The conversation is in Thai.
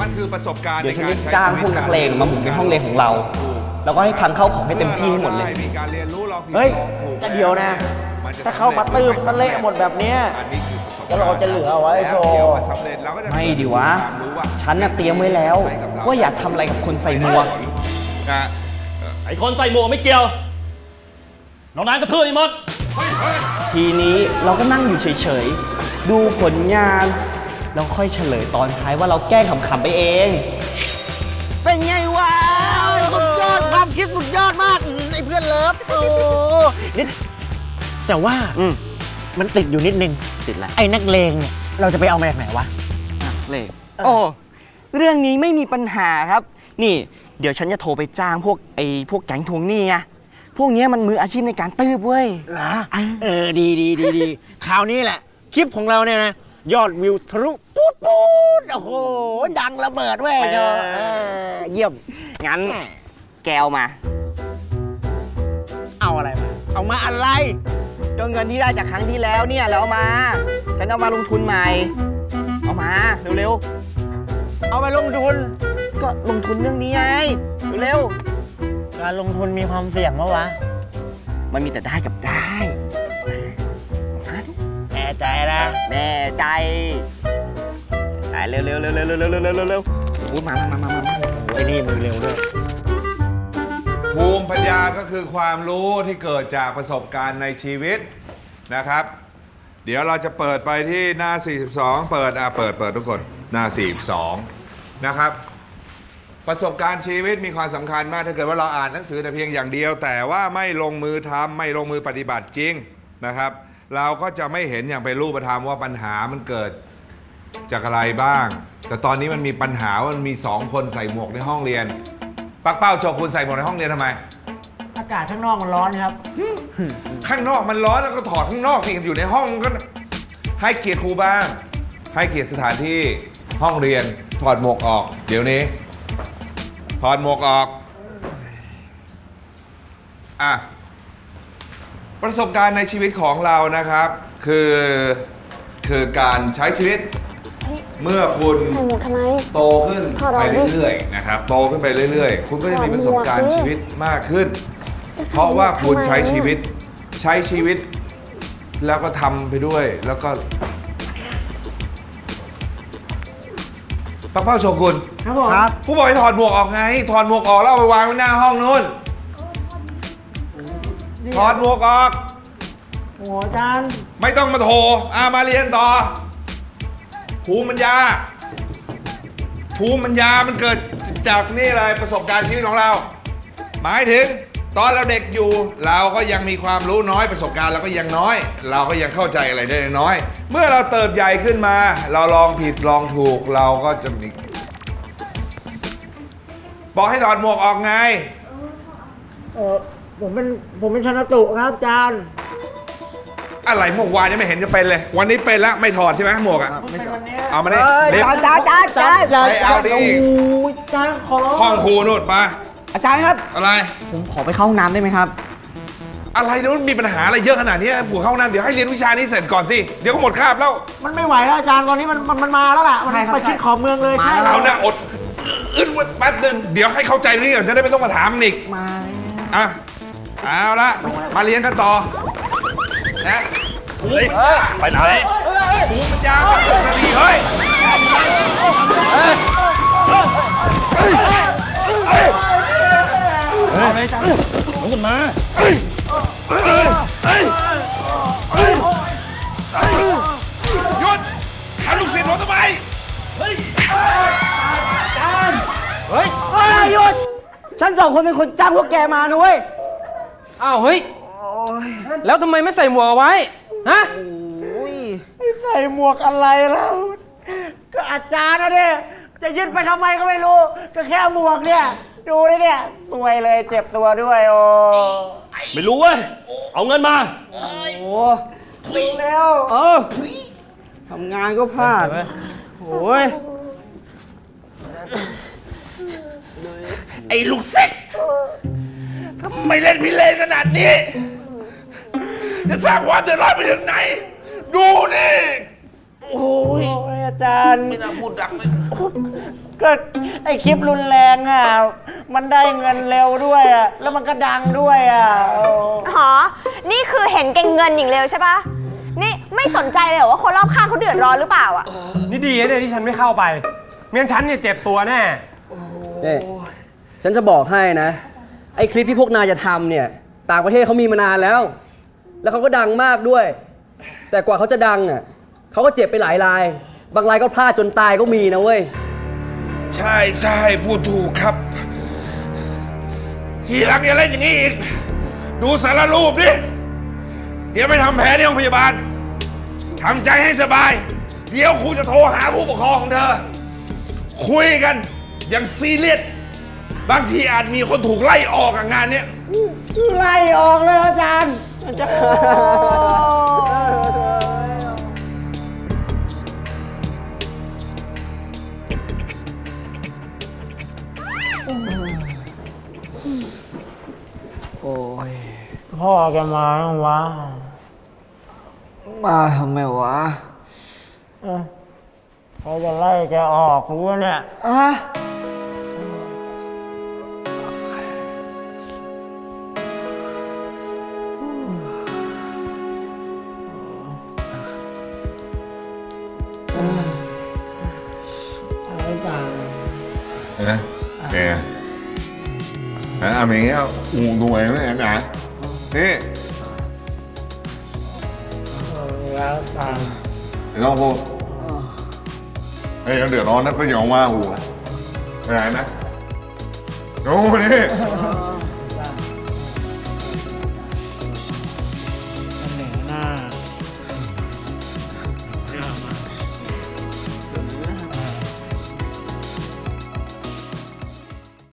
มันคือประสบการณ์เดี๋ยวฉันในจะใช้จ้างชีพวิวตกนักเลงมาหมุนในห้องเรียนของเรา แล้วก็ให้คลังเข้าของให้เต็มที่ให้หมดเลย มีการเรียนรู้เราผิดเฮ้ยลองถูกแต่เดี๋ยวนะมันจะถ้าเข้ามาตื้มสะเละหมดแบบเนี้ย อันนี้คือประสบแล้วเราจะเหลือเอาไว้แล้วโชว์ เดี๋ยวมันสำเร็จเราก็จะไม่ดีวะมีความรู้ว่าฉันน่ะเตรียมไว้แล้ว ว่าอย่าทำอะไรกับคนใส่หมวก นะไอ้คนใส่หมวกไม่เกี่ยว น้องนายกระทืบไอ้มด ทีนี้เราก็นั่งอยู่เฉยๆ ดูผลงาน แล้วค่อยเฉลยตอนท้ายว่าเราแกล้งขำๆไปเอง เป็นไงวะสุดยอดความคิดสุดยอดมากอืมไอ้เพื่อนเลิฟโอ้นิดแต่ว่ามันติดอยู่นิดนึง ติดแล้วไอ้นักเลงเนี่ยเราจะไปเอามาจากไหนวะ เลขโอ้เรื่องนี้ไม่มีปัญหาครับ นี่ เดี๋ยวฉันจะโทรไปจ้างพวกไอ้พวกแก๊งทวงหนี้ไงพวกเนี้ยมันมืออาชีพในการตืบเว้ย เหรอเออดีดีดีดี คราวนี้แหละ คลิปของเราเนี่ยนะ ยอดวิวทะลุปูดปูดโอ้โห ดังระเบิดเว้ยเจ้าเออเยี่ยม งั้น แกเอามา เอาอะไรมา เอามาอะไร ก็เงินที่ได้จากครั้งที่แล้วเนี่ยแล้วเอามา ฉันเอามาลงทุนใหม่ เอามา เร็วเอาไปลงทุนๆก็ลงทุนเรื่องนี้ไง เร็วการลงทุนมีความเสี่ยงปะวะๆมันมีแต่ได้กับได้มาดิแน่ ใจนะ แน่ใจไปเร็วเร็วเร็วเร็วเร็วเร็วเร็วๆอุ๊ยมามามามามาไอ้นี่มือเร็วด้วยภูมิปัญญาก็คือความรู้ที่เกิดจากประสบการณ์ในชีวิตนะครับ เดี๋ยวเราจะเปิดไปที่หน้า 42 เปิดอะเปิดเปิดทุกคนหน้า 42 นะครับ ประสบการณ์ชีวิตมีความสำคัญมากถ้าเกิดว่าเราอ่านหนังสือแต่เพียงอย่างเดียว แต่ว่าไม่ลงมือทำไม่ลงมือปฏิบัติจริงนะครับ เราก็จะไม่เห็นอย่างเป็นรูปธรรมว่าปัญหามันเกิดจากอะไรบ้าง แต่ตอนนี้มันมีปัญหาว่ามันมีสองคนใส่หมวกในห้องเรียน ปักเป้าโชคุณใส่หมวกในห้องเรียนทำไม อากาศข้างนอกมันร้อนครับ ข้างนอกมันร้อนแล้วก็ถอดข้างนอกสิอยู่ในห้องก็ ให้เกียรติครูบ้าง ให้เกียรติสถานที่ห้องเรียนถอดหมวกออก เดี๋ยวนี้ ถอดหมวกออก อะ ประสบการณ์ในชีวิตของเรานะครับ คือคือการใช้ชีวิตเมื่อคุณใส่หมวกทำไม โตขึ้นถอดอไปอกดิเรื่อยๆนะครับโตขึ้นไปเรื่อยๆ คุณก็จะมีประสบการถอดหมวกดิณ์ชีวิตมากขึ้น เพราะว่าคุณใช้ชีวิตใช้ชีวิต แล้วก็ทำไปด้วย แล้วก็ปักเป้าโชกุนครับผมครับกูบอกให้ถอดหมวกออกไง ถอดหมวกออกแล้วเอาไปวางไว้หน้าห้องนู้น ถอดหมวกออก โอ้โหอาจารย์ไม่ต้องมาโทรอามาเรียนต่อ ภูมิปัญญา ภูมิปัญญามันเกิดจากนี่เลยประสบการณ์ชีวิตของเรา หมายถึง ตอนเราเด็กอยู่ เราก็ยังมีความรู้น้อยประสบการณ์เราก็ยังน้อย เราก็ยังเข้าใจอะไรได้น้อย เมื่อเราเติบใหญ่ขึ้นมา เราลองผิดลองถูกเราก็จะมีบอกให้ถอดหมวกออกไง เออ ผมเป็นผมเป็นชนตุครับอาจารย์อะไรเมื่อวานยังไม่เห็นจะเป็นเลย วันนี้เป็นแล้วไม่ถอดใช่ไหมหมวกอะเป็นวันนี้เอามาดิเอ้ยเล็บอาจารย์อาจารย์อาจารย์อาจารย์ไปเอาดิโอ้ยอาจารย์ขอร้องห้องครูนู่นมาอาจารย์ครับ อะไร ผมขอไปเข้าห้องน้ำได้ไหมครับ อะไรนู้นมีปัญหาอะไรเยอะขนาดนี้ปวดเข้าห้องน้ำเดี๋ยวให้เรียนวิชานี้เสร็จก่อนสิเดี๋ยวก็หมดคาบแล้วมันไม่ไหวแล้วอาจารย์ตอนนี้มันมันมันมาแล้วล่ะมันใช่ครับไปชิดขอบเมืองเลยมาใช่แล้ว เอานะอดอึดไว้แป๊บหนึงเดี๋ยวให้เข้าใจเรื่องจะได้ไม่ต้องมาถามมันอีกมา อะ เอาละมาเรียนกันต่อนะเฮ้ยไปไหนภูมิปัญญากับเรื่องคดีเฮ้ยลุกขึ้นมาหยุดทำลูกศิษย์ผมทำไมเฮ้ยหยุดฉันสองคนเป็นคนจ้างพวกแกมานะเว้ย อ้าวเฮ้ย แล้วทำไมไม่ใส่หมวกเอาไว้ ฮะไม่ใส่หมวกอะไรแล้ว ก็อาจารย์นะเนี่ยจะยึดไปทำไมก็ไม่รู้ ก็แค่หมวกเนี่ย ดูเลยเนี่ยตัวยเลยเจ็บตัวด้วยโอ้ไม่รู้เว้ย เอาเงินมาโอ้ดูเร็วเออทำงานก็พลาด โอ้ย ไอ้ลูกเซ็กทำ ไมเล่นพิเรนขนาดนี้ จะสร้างความเดือดร้อนไปถึงไหน ดูนี่โอ้ยโอ้ยอาจารย์ ไม่น่าพูดดังเลยก็ไอคลิปรุนแรงอะ มันได้เงินเร็วด้วยอะ แล้วมันก็ดังด้วยอะโอ้หอ นี่คือเห็นแก่เงินอย่างเร็วใช่ปะนี่ไม่สนใจเลยเหรอว่าคนรอบข้างเขาเดือดร้อนหรือเปล่าอะ นี่ดีนะเนี่ยที่ฉันไม่เข้าไปไม่งั้นฉันเนี่ยเจ็บตัวแน่นี่ฉันจะบอกให้นะไอ้คลิปที่พวกนายจะทำเนี่ย ต่างประเทศเขามีมานานแล้ว แล้วเขาก็ดังมากด้วย แต่กว่าเขาจะดังอะเขาก็เจ็บไปหลายราย บางรายก็พลาดจนตายก็มีนะเว้ย ใช่ใช่พูดถูกครับ ทีหลังอย่าเล่นอย่างนี้อีก ดูสารรูปดิ เดี๋ยวไปทำแผลที่โรงพยาบาลทำใจให้สบาย เดี๋ยวครูจะโทรหาผู้ปกครองของเธอ คุยกันอย่างซีเรียส บางทีอาจมีคนถูกไล่ออกอะงานเนี้ยไล่ออกเลยอาจารย์อาจารย์โอ้ยพ่อแกมาแล้ววะ มาทำไมวะเขาจะไล่แกออกรู้วะเนี่ยอะ นะเนี่ยนะทำอย่างเงี้ยอูดูเองไม่เห็นนะนี่แล้วกันไม่ต้องพูดเฮ้ยเดือดร้อนนะก็อย่ามาหูเข้าใจไหมโอ้นี่